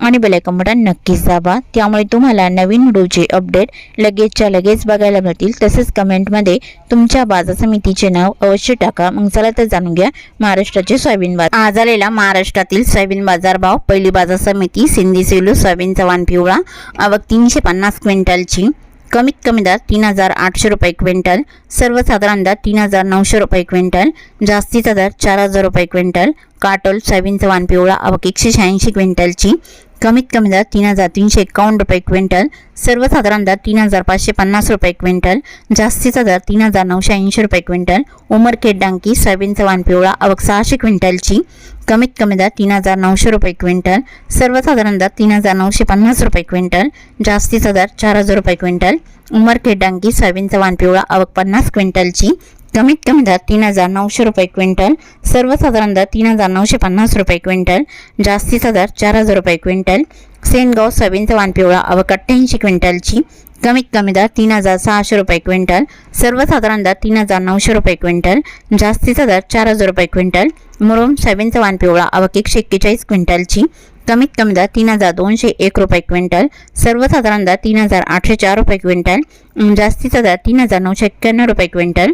आणि bell icon button नक्कीच दाबा. त्यामुळे तुम्हाला नवीन व्हिडिओचे अपडेट लगेचच्या लगेच बघायला मिळतील. तसेच कमेंटमध्ये तुमच्या बाजार समितीचे नाव अवश्य टाका. मग चला तर जाणून घ्या महाराष्ट्राचे सोयाबीन बाजार. आज आलेला महाराष्ट्रातील सोयाबीन बाजार भाव. पहिली बाजार समिती सिंधी सेलू सोयाबीन चव्हाण पिवळा. आवक तीनशे पन्नास क्विंटलची. कमीत कमी दर तीन हजार आठशे रुपये क्विंटल. सर्वसाधारण दर तीन हजार नऊशे रुपये क्विंटल. जास्तीचा दर चार हजार रुपये क्विंटल. काटोल सोयाबीन चव्हाण पिवळा. आवक एकशे शहाऐंशी क्विंटलची. कमीत कमी दर तीन हजार तीनशे एकावन्न रुपये क्विंटल सर्वसाधारण दर तीन हजार पाचशे पन्नास रुपये क्विंटल जास्तीचा दर तीन हजार नऊशे ऐंशी रुपये क्विंटल उमरखेड डांकी सोयाबीन चव्हाण पिवळा आवक सहाशे क्विंटलची कमीत कमी दर तीन हजार नऊशे रुपये क्विंटल सर्वसाधारण दर तीन हजार नऊशे पन्नास रुपये क्विंटल जास्तीचा दर चार हजार रुपये क्विंटल उमरखेड डांकी सोयाबीन चव्हाण पिवळा आवक पन्नास क्विंटलची कमीत कमी दर तीन हजार नऊशे रुपये क्विंटल सर्वसाधारण दर तीन हजार नऊशे पन्नास रुपये क्विंटल जास्तीचा दर चार हजार रुपये क्विंटल सेनगाव सोयाबीनचा वान पिवळा आवक अठ्ठ्याऐंशी क्विंटलची कमीत कमी दर तीन हजार सहाशे रुपये क्विंटल सर्वसाधारण दर तीन हजार नऊशे रुपये क्विंटल जास्तीचा दर चार हजार रुपये क्विंटल मुरुम सोयाबीनचा वान पिवळा आवक एकशे एक्केचाळीस क्विंटलची कमीत कमी दर तीन हजार दोनशे एक रुपये क्विंटल सर्वसाधारण दर तीन हजार आठशे चार रुपये क्विंटल जास्तीचा दर तीन हजार नऊशे एक्क्याण्णव रुपये क्विंटल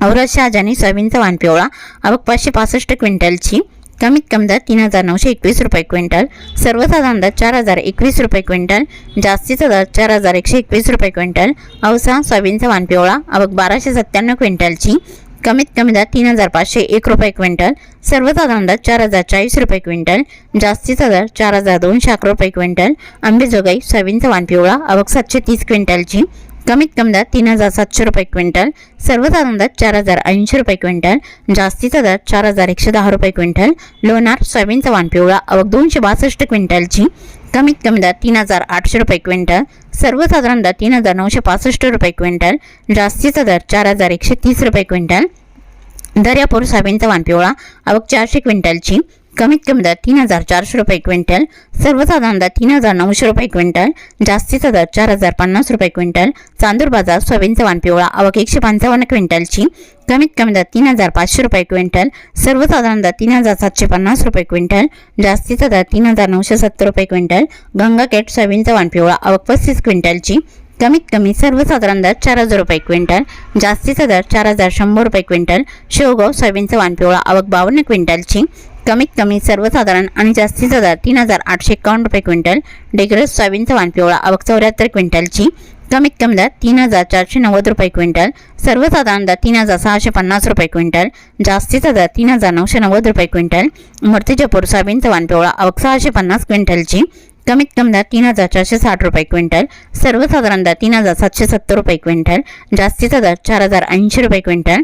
औरत शहाजानी सोयाबीनचा वाण पिवळा आवक पाचशे पासष्ट क्विंटलची कमीत कमी दर तीन हजार नऊशे एकवीस रुपये क्विंटल सर्वसाधारण दर चार हजार एकवीस रुपये क्विंटल जास्तीचा दर चार हजार एकशे एकवीस रुपये क्विंटल औसा सोयाबीनचा वाण पिवळा आवक बाराशे सत्त्याण्णव क्विंटलची कमीत कमी दर तीन हजार पाचशे एक रुपये क्विंटल सर्वसाधारण दर चार हजार चाळीस रुपये क्विंटल जास्तीचा दर चार हजार दोनशे अकरा रुपये क्विंटल आंबेजोगाई सोयाबीनचा वाण पिवळा आवक सातशे तीस क्विंटलची कमीत कमी दर तीन हजार सातशे रुपये क्विंटल सर्वसाधारण दर चार हजार ऐंशी रुपये क्विंटल जास्तीचा दर चार हजार एकशे दहा रुपये क्विंटल लोणार सोयाबीनचा वाण पिवळा अवघ दोनशे बासष्ट क्विंटलची कमीत कमी दर तीन हजार आठशे रुपये क्विंटल सर्वसाधारण दर तीन हजार नऊशे पासष्ट रुपये क्विंटल जास्तीचा दर चार हजार एकशे तीस रुपये क्विंटल दर्यापूर सोयाबीनचा वाण पिवळा अवघ चारशे क्विंटलची कमीत कमी दर तीन हजार चारशे रुपये क्विंटल सर्वसाधारण दर तीन हजार नऊशे रुपये क्विंटल जास्तीचा दर चार हजार पन्नास रुपये क्विंटल चांदूर बाजार सोयाबीनचा वाण पिवळा आवक एकशे पंचावन्न क्विंटलची कमीत कमी दर तीन हजार पाचशे रुपये क्विंटल सर्वसाधारण दर तीन हजार सातशे पन्नास रुपये क्विंटल जास्तीचा दर तीन हजार नऊशे सत्तर रुपये क्विंटल गंगाकेट सोयाबीनचा वाण पिवळा आवक पस्तीस क्विंटलची कमीत कमी सर्वसाधारण दर चार हजार रुपये क्विंटल जास्तीचा दर चार हजार शंभर रुपये क्विंटल शेवगाव सोयाबीनचा वाण पिवळा आवक बावन्न क्विंटलची कमीत कमी सर्वसाधारण आणि जास्तीचा दर तीन हजार आठशे एकावन्न रुपये क्विंटल डेग्रस सोयाबीनचा वाण पिवळा आवक चौऱ्याहत्तर क्विंटलची कमीत कमी दर तीन हजार चारशे नव्वद रुपये क्विंटल सर्वसाधारण दर तीन हजार सहाशे पन्नास रुपये क्विंटल जास्तीचा दर तीन हजार नऊशे नव्वद रुपये क्विंटल मूर्तिजापूर सोयाबीनचा वाण पिवळा आवक सहाशे पन्नास क्विंटलची कमीत कमी दर तीन हजार चारशे साठ रुपये क्विंटल सर्वसाधारण दर तीन हजार सातशे सत्तर रुपये क्विंटल जास्तीचा दर चार हजार ऐंशी रुपये क्विंटल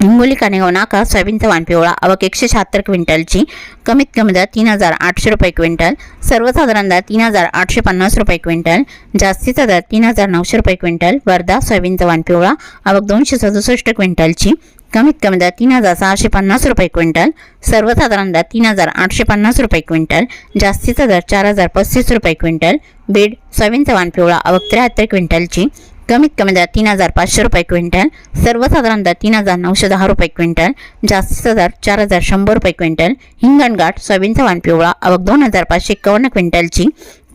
हिंगोली कानेगाव नाका सोयाबीनचा चव्हाण पिवळा आवक एकशे शहात्तर क्विंटलची कमीत कमी दर तीन हजार आठशे रुपये क्विंटल सर्वसाधारण दर तीन हजार आठशे पन्नास रुपये क्विंटल जास्तीचा दर तीन हजार नऊशे रुपये क्विंटल वर्धा सोयाबीनचा चव्हाण पिवळा आवक दोनशे सदुसष्ट क्विंटलची कमीत कमी दर तीन हजार सहाशे पन्नास रुपये क्विंटल सर्वसाधारण दर तीन हजार आठशे पन्नास रुपये क्विंटल जास्तीचा दर चार हजार पस्तीस रुपये क्विंटल बीड सोयाबीनचा चव्हाण पिवळा आवक त्र्याहत्तर क्विंटलची कमीत कमी दर तीन हजार पाचशे रुपये क्विंटल सर्वसाधारण दर तीन हजार नऊशे दहा रुपये क्विंटल जास्तीचा दर चार हजार शंभर रुपये क्विंटल हिंगणघाट सोयाबीनचा वाण पिवळा आवक दोन हजार पाचशे एकावन्न क्विंटलची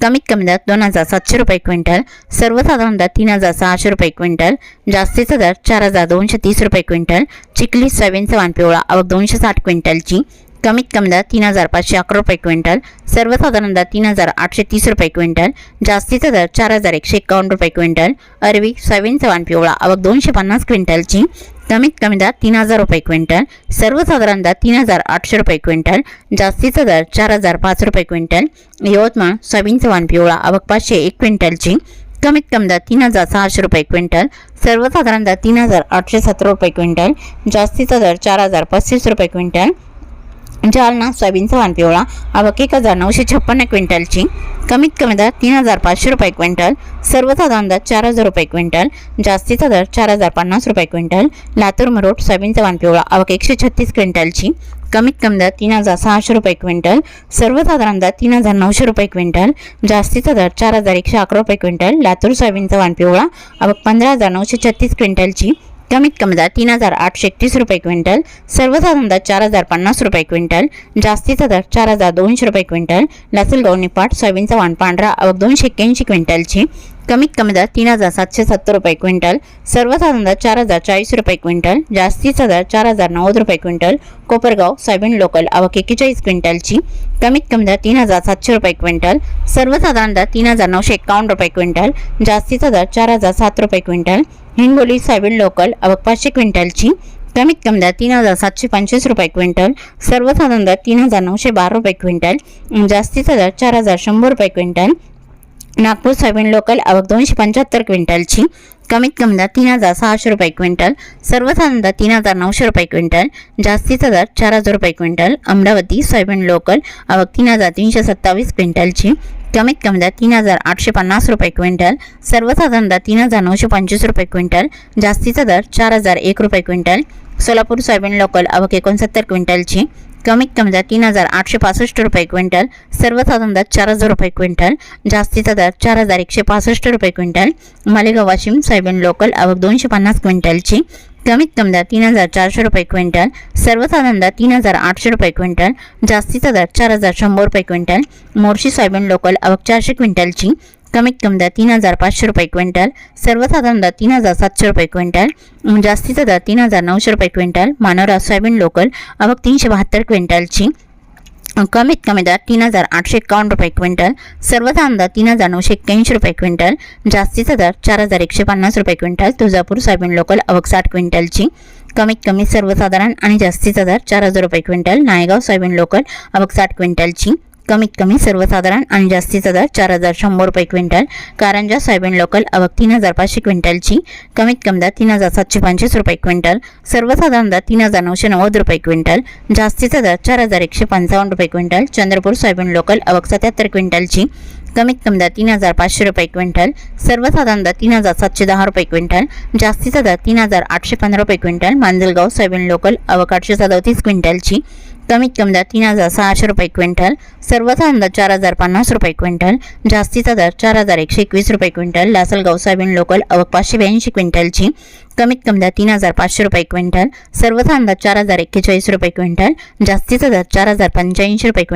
कमीत कमी दर दोन हजार सातशे रुपये क्विंटल सर्वसाधारण दर तीन हजार सहाशे रुपये क्विंटल जास्तीचा दर चार हजार दोनशे तीस रुपये क्विंटल चिखली सोयाबीनचा वाण पिवळा आवक दोनशे साठ क्विंटलची कमीत कमी दर तीन हजार पाचशे अकरा रुपये क्विंटल सर्वसाधारण दर तीन हजार आठशे तीस रुपये क्विंटल जास्तीचा दर चार हजार एकशे एकावन्न रुपये क्विंटल अरवी सोयाबीन चव्हाण पिवळा आवक दोनशे पन्नास क्विंटलची कमीत कमी दर तीन हजार रुपये क्विंटल सर्वसाधारण दर तीन हजार आठशे रुपये क्विंटल जास्तीचा दर चार हजार पाच रुपये क्विंटल यवतमाळ सोयाबीन चव्हाण पिवळा आवक पाचशे एक क्विंटलची कमीत कमी दर तीन हजार सहाशे रुपये क्विंटल सर्वसाधारण दर तीन हजार आठशे सतरा रुपये क्विंटल जास्तीचा दर चार हजार पस्तीस रुपये क्विंटल जालना सोयाबीनचा वाण पिवळा आवक एक हजार नऊशे छप्पन्न क्विंटलची. कमीत कमी दर तीन हजार पाचशे रुपये क्विंटल. सर्वसाधारण दर चार हजार रुपये क्विंटल. जास्तीचा दर चार हजार पन्नास रुपये क्विंटल. लातूर मरोड सोयाबीनचा वाण पिवळा आवक एकशे छत्तीस क्विंटलची. कमीत कमी दर तीन हजार सहाशे रुपये क्विंटल. सर्वसाधारण दर तीन हजार नऊशे रुपये क्विंटल. जास्तीचा दर चार हजार एकशे अकरा रुपये क्विंटल. लातूर सोयाबीनचा वाण पिवळा आवक पंधरा हजार नऊशे छत्तीस क्विंटलची. कमीत कमी दर तीन हजार आठशे एकतीस रुपये क्विंटल सर्वसाधारण दर चार हजार पन्नास रुपये क्विंटल जास्तीचा दर चार हजार दोनशे रुपये क्विंटल लासूल निपाट सोयाबीनचा वाण पांढरा आवक दोनशे एक्क्याऐंशी क्विंटलची. कमीत कमी दर तीन हजार सातशे सत्तर रुपये क्विंटल सर्वसाधारण दर चार हजार चाळीस रुपये क्विंटल जास्तीचा दर चार हजार नव्वद रुपये क्विंटल कोपरगाव सोयाबीन लोकल आवक एकेचाळीस क्विंटलची कमीत कमी दर तीन हजार सातशे रुपये क्विंटल सर्वसाधारण दर तीन हजार नऊशे एकावन्न रुपये क्विंटल जास्तीचा दर चार हजार सात रुपये क्विंटल हिंगोली सोयाबीन लोकल आवक पाचशे क्विंटलची कमीत कमी दर तीन हजार सातशे पंचवीस रुपये क्विंटल सर्वसाधारण दर तीन हजार नऊशे बारा रुपये क्विंटल जास्तीचा दर चार हजार शंभर रुपये क्विंटल नागपूर सोयाबीन लोकल आवक दोनशे पंच्याहत्तर क्विंटलची. कमीत कमी दर तीन हजार सहाशे रुपये क्विंटल. सर्वसाधारण दर तीन हजार नऊशे रुपये क्विंटल. जास्तीचा दर चार हजार रुपये क्विंटल. अमरावती सोयाबीन लोकल आवक तीन हजार तीनशे सत्तावीस क्विंटलची. कमीत कमी दर तीन हजार आठशे पन्नास रुपये क्विंटल. सर्वसाधारण दर तीन हजार नऊशे पंचवीस रुपये क्विंटल. जास्तीचा दर चार हजार एक रुपये क्विंटल. सोलापूर सोयाबीन लोकल आवक एकोणसत्तर क्विंटलची. कमीत कमी दर तीन हजार आठशे पासष्ट रुपये क्विंटल सर्वसाधारण दर चार हजार रुपये क्विंटल जास्तीचा दर चार हजार एकशे पासष्ट रुपये quintal Malegaon Washim soybean local आवक दोनशे पन्नास क्विंटलची. कमीत कमी दर तीन हजार चारशे रुपये क्विंटल सर्वसाधारण दर तीन हजार आठशे रुपये क्विंटल जास्तीचा दर चार हजार शंभर रुपये क्विंटल मोर्शी सोयाबीन लोकल आवक चारशे क्विंटलची कमीत कमी दर तीन हजार पाचशे रुपये क्विंटल सर्वसाधारण दर तीन हजार सातशे रुपये क्विंटल जास्तीचा दर तीन हजार नऊशे रुपये क्विंटल मानोरा सोयाबीन लोकल आवक तीनशे बहात्तर क्विंटलची कमीत कमी दर तीन हजार आठशे एकावन्न रुपये क्विंटल सर्वसाधारण दर तीन हजार नऊशे एक्क्याऐंशी रुपये क्विंटल जास्तीचा दर चार हजार एकशे पन्नास रुपये क्विंटल तुळजापूर सोयाबीन लोकल अवक साठ क्विंटलची. कमीत कमी सर्वसाधारण आणि जास्तीचा दर चार हजार रुपये क्विंटल नायगाव सोयाबीन लोकल अवक साठ क्विंटलची. कमीत कमी सर्वसाधारण आणि जास्तीचा दर चार हजार शंभर रुपये क्विंटल. कारंजा सोयाबीन लोकल आवक तीन हजार पाचशे क्विंटलची. कमीत कमी दर तीन हजार सातशे पंचवीस रुपये क्विंटल. सर्वसाधारण दर तीन हजार नऊशे नव्वद रुपये क्विंटल. जास्तीचा दर चार हजार एकशे पंचावन्न रुपये क्विंटल. चंद्रपूर सोयाबीन लोकल आवक सत्याहत्तर क्विंटलची. कमीत कमी दर तीन हजार पाचशे रुपये क्विंटल. सर्वसाधारण दर तीन हजार सातशे दहा रुपये क्विंटल. जास्तीचा दर तीन हजार आठशे पंधरा रुपये क्विंटल. मांजलगाव सोयाबीन लोकल आवक आठशे सदतीस क्विंटलची. कमीत कमी दर तीन हजार सहाशे रुपये क्विंटल सर्वसाधारण दर चार हजार पन्नास रुपये क्विंटल जास्तीचा दर चार हजार एकशे एकवीस रुपये क्विंटल लासलगाव सोयाबीन लोकल अवघ पाचशे ब्याऐंशी क्विंटलची कमीत कमी दर तीन हजार पाचशे रुपये क्विंटल सर्वसाधारण दर चार हजार एक्केचाळीस रुपये क्विंटल जास्तीचा दर चार हजार पंच्याऐंशी रुपये क्विंटल.